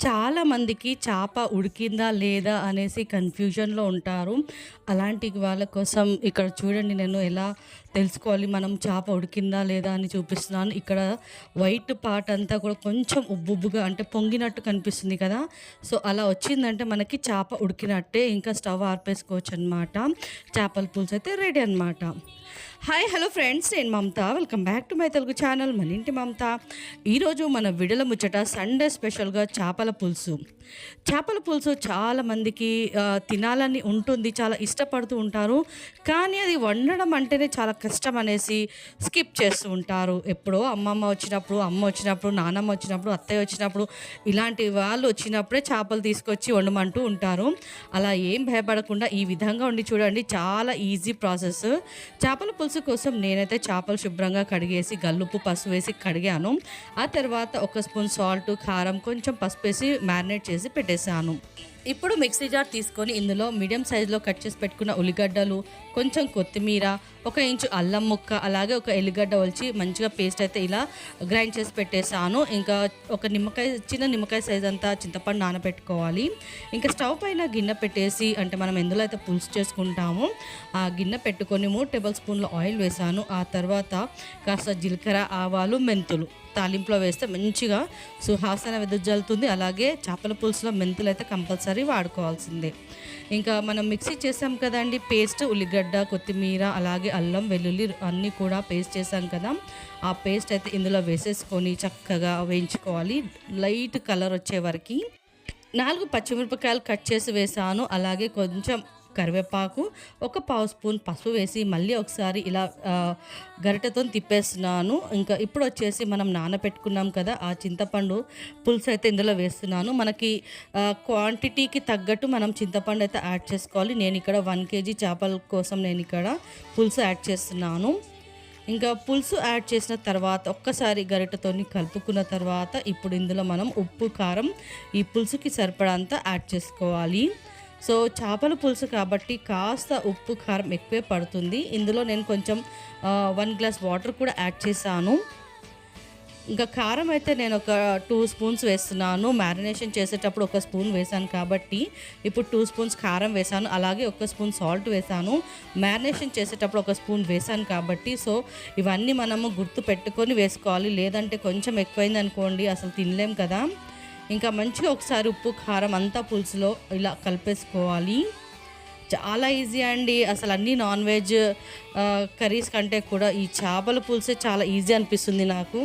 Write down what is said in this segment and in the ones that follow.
చాలామందికి చేప ఉడికిందా లేదా అనేసి కన్ఫ్యూజన్‌లో ఉంటారు. అలాంటి వాళ్ళ కోసం ఇక్కడ చూడండి నేను ఎలా తెలుసుకోవాలి మనం చేప ఉడికిందా లేదా అని చూపిస్తున్నాను. ఇక్కడ వైట్ పార్ట్ అంతా కూడా కొంచెం ఉబ్బుబ్బుగా అంటే పొంగినట్టు కనిపిస్తుంది కదా! సో, అలా వచ్చిందంటే మనకి చేప ఉడికినట్టే. ఇంకా స్టవ్ ఆర్పేసుకోవచ్చు అనమాట చేపల పులుసు అయితే రెడీ అనమాట. హాయ్ హలో ఫ్రెండ్స్ నేను Mamata. Welcome back to my Telugu channel మన ఇంటి మమత. ఈరోజు మన విడల ముచ్చట సండే స్పెషల్గా చేపల పులుసు. చేపల పులుసు చాలామందికి తినాలని ఉంటుంది చాలా ఇష్టపడుతూ ఉంటారు. కానీ అది వండడం అంటేనే చాలా కష్టం అనేసి స్కిప్ చేస్తూ ఉంటారు. ఎప్పుడో అమ్మమ్మ వచ్చినప్పుడు అమ్మ వచ్చినప్పుడు నానమ్మ వచ్చినప్పుడు అత్తయ్య వచ్చినప్పుడు ఇలాంటి వాళ్ళు వచ్చినప్పుడే చేపలు తీసుకొచ్చి వండమంటూ ఉంటారు. అలా ఏం భయపడకుండా ఈ విధంగా వండి చూడండి చాలా ఈజీ ప్రాసెస్ చేపల పులుసు కోసం నేనైతే చేపలు శుభ్రంగా కడిగేసి గల్లుప్పు పసుపు వేసి కడిగాను. ఆ తర్వాత ఒక స్పూన్ సాల్ట్ కారం కొంచెం పసుపు వేసి మ్యారినేట్ చేసి పెట్టేశాను. ఇప్పుడు మిక్సీ జార్ తీసుకొని ఇందులో మీడియం సైజులో కట్ చేసి పెట్టుకున్న ఉల్లిగడ్డలు కొంచెం కొత్తిమీర ఒక ఇంచు అల్లం ముక్క అలాగే ఒక ఎల్లిగడ్డ ఒలిచి మంచిగా పేస్ట్ అయితే ఇలా గ్రైండ్ చేసి పెట్టేసాను. ఇంకా ఒక నిమ్మకాయ చిన్న నిమ్మకాయ సైజ్ అంతా చింతపండు నానబెట్టుకోవాలి. ఇంకా స్టవ్ పైన గిన్నె పెట్టేసి అంటే మనం ఎందులో అయితే పులుసు చేసుకుంటామో ఆ గిన్నె పెట్టుకొని మూడు టేబుల్ స్పూన్ల ఆయిల్ వేసాను. ఆ తర్వాత కాస్త జీలకర్ర ఆవాలు మెంతులు. తాలింపులో వేస్తే మంచిగా సుహాసన వెదజల్లుతుంది అలాగే చేపల పులుసులో మెంతులు అయితే కంపల్సరీ వాడుకోవాల్సిందే. ఇంకా మనం మిక్సీ చేసాం కదండి పేస్ట్ ఉల్లిగడ్డ కొత్తిమీర అలాగే అల్లం వెల్లుల్లి అన్నీ కూడా పేస్ట్ చేసాం కదా. ఆ పేస్ట్ అయితే ఇందులో వేసేసుకొని చక్కగా వేయించుకోవాలి. లైట్ కలర్ వచ్చే వరకు నాలుగు పచ్చిమిరపకాయలు కట్ చేసి వేసాను. అలాగే కొంచెం కరివేపాకు ఒక పావు స్పూన్ పసుపు వేసి మళ్ళీ ఒకసారి ఇలా ఆ, గరిటెతో తిప్పేస్తున్నాను. ఇంకా ఇప్పుడు వచ్చేసి మనం నానబెట్టుకున్నాం కదా ఆ చింతపండు పులుసు అయితే ఇందులో వేస్తున్నాను. మనకి క్వాంటిటీకి తగ్గట్టు మనం చింతపండు అయితే యాడ్ చేసుకోవాలి. నేను ఇక్కడ వన్ కేజీ చేపల కోసం నేను ఇక్కడ పులుసు యాడ్ చేస్తున్నాను. ఇంకా పులుసు యాడ్ చేసిన తర్వాత ఒక్కసారి గరిటతో కలుపుకున్న తర్వాత ఇప్పుడు ఇందులో మనం ఉప్పు కారం ఈ పులుసుకి సరిపడంత యాడ్ చేసుకోవాలి. సో చేపల పులుసు కాబట్టి కాస్త ఉప్పు కారం ఎక్కువే పడుతుంది. ఇందులో నేను కొంచెం వన్ గ్లాస్ వాటర్ కూడా యాడ్ చేశాను. ఇంకా కారం అయితే నేను ఒక టూ స్పూన్స్ వేస్తున్నాను. మ్యారినేషన్ చేసేటప్పుడు ఒక స్పూన్ వేసాను కాబట్టి ఇప్పుడు టూ స్పూన్స్ కారం వేసాను అలాగే ఒక స్పూన్ సాల్ట్ వేసాను మ్యారినేషన్ చేసేటప్పుడు ఒక స్పూన్ వేసాను కాబట్టి సో ఇవన్నీ మనము గుర్తు పెట్టుకొని వేసుకోవాలి. లేదంటే కొంచెం ఎక్కువైంది అనుకోండి అసలు తినలేం కదా. ఇంకా మంచిగా ఒకసారి ఉప్పు కారం అంతా పులుసులో ఇలా కలిపేసుకోవాలి. చాలా ఈజీ అండి. అసలు అన్ని నాన్ వెజ్ కర్రీస్ కంటే కూడా ఈ చేపల పులుసే చాలా ఈజీ అనిపిస్తుంది నాకు.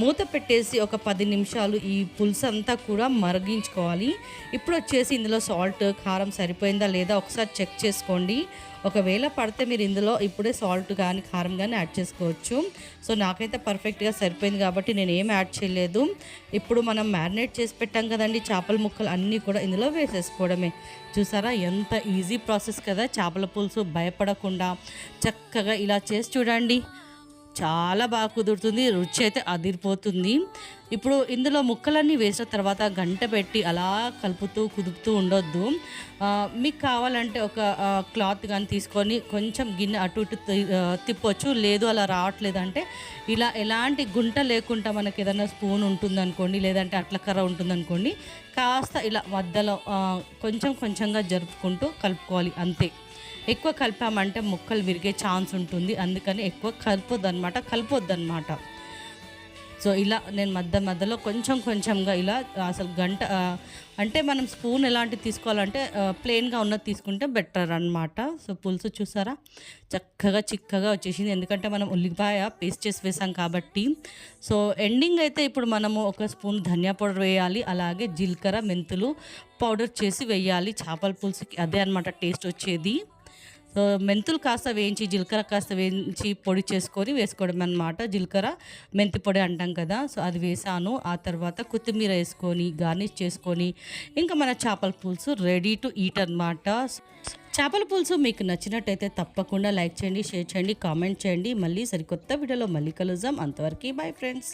మూత పెట్టేసి ఒక పది నిమిషాలు ఈ పులుసు అంతా కూడా మరిగించుకోవాలి. ఇప్పుడు వచ్చేసి ఇందులో సాల్ట్ కారం సరిపోయిందా లేదా ఒకసారి చెక్ చేసుకోండి. ఒకవేళ పడితే మీరు ఇందులో ఇప్పుడే సాల్ట్ కానీ కారం కానీ యాడ్ చేసుకోవచ్చు. సో నాకైతే పర్ఫెక్ట్గా సరిపోయింది కాబట్టి నేను ఏం యాడ్ చేయలేదు. ఇప్పుడు మనం మ్యారినేట్ చేసి పెట్టాం కదండి చేపల ముక్కలు అన్నీ కూడా ఇందులో వేసేసుకోవడమే. చూసారా ఎంత ఈజీ ప్రాసెస్ కదా చేపల పులుసు భయపడకుండా చక్కగా ఇలా చేసి చూడండి. చాలా బాగా కుదురుతుంది రుచి అయితే అదిరిపోతుంది. ఇప్పుడు ఇందులో ముక్కలన్నీ వేసిన తర్వాత గంట పెట్టి అలా కలుపుతూ కుదుపుతూ ఉండొద్దు. మీకు కావాలంటే ఒక క్లాత్ కానీ తీసుకొని కొంచెం గిన్నె అటు ఇటు తి- తిప్పొచ్చు. లేదు అలా రావట్లేదు అంటే ఇలా ఎలాంటి గుంట లేకుండా మనకి ఏదైనా స్పూన్ ఉంటుందనుకోండి లేదంటే అట్ల కర్ర ఉంటుందనుకోండి కాస్త ఇలా మధ్యలో కొంచెం కొంచెంగా జరుపుకుంటూ కలుపుకోవాలి అంతే. ఎక్కువ కలిపామంటే ముక్కలు విరిగే ఛాన్స్ ఉంటుంది. అందుకని ఎక్కువ కలపొద్దు అనమాట కలపొద్దు అనమాట సో ఇలా నేను మధ్య మధ్యలో కొంచెం కొంచెంగా ఇలా అసలు గంట అంటే మనం స్పూన్ ఎలాంటి తీసుకోవాలంటే ప్లెయిన్గా ఉన్నది తీసుకుంటే బెటర్ అన్నమాట. సో పులుసు చూసారా? చక్కగా చిక్కగా వచ్చేసింది. ఎందుకంటే మనం ఉల్లిపాయ పేస్ట్ చేసి వేసాం కాబట్టి. సో ఎండింగ్ అయితే ఇప్పుడు మనము ఒక స్పూన్ ధనియా పౌడర్ వేయాలి. అలాగే జీలకర్ర మెంతులు పౌడర్ చేసి వేయాలి. చేపల పులుసుకి అదే అనమాట టేస్ట్ వచ్చేది. మెంతులు కాస్త వేయించి జీలకర్ర కాస్త వేయించి పొడి చేసుకొని వేసుకోవడం అనమాట జీలకర్ర మెంతి పొడి అంటాం కదా సో అది వేసాను. ఆ తర్వాత కొత్తిమీర వేసుకొని గార్నిష్ చేసుకొని ఇంకా మన చేపల పులుసు రెడీ టు ఈట్ అనమాట చేపల పులుసు మీకు నచ్చినట్టయితే తప్పకుండా లైక్ చేయండి షేర్ చేయండి కామెంట్ చేయండి. మళ్ళీ సరికొత్త వీడియోలో మళ్ళీ కలుద్దాం. అంతవరకు బై ఫ్రెండ్స్.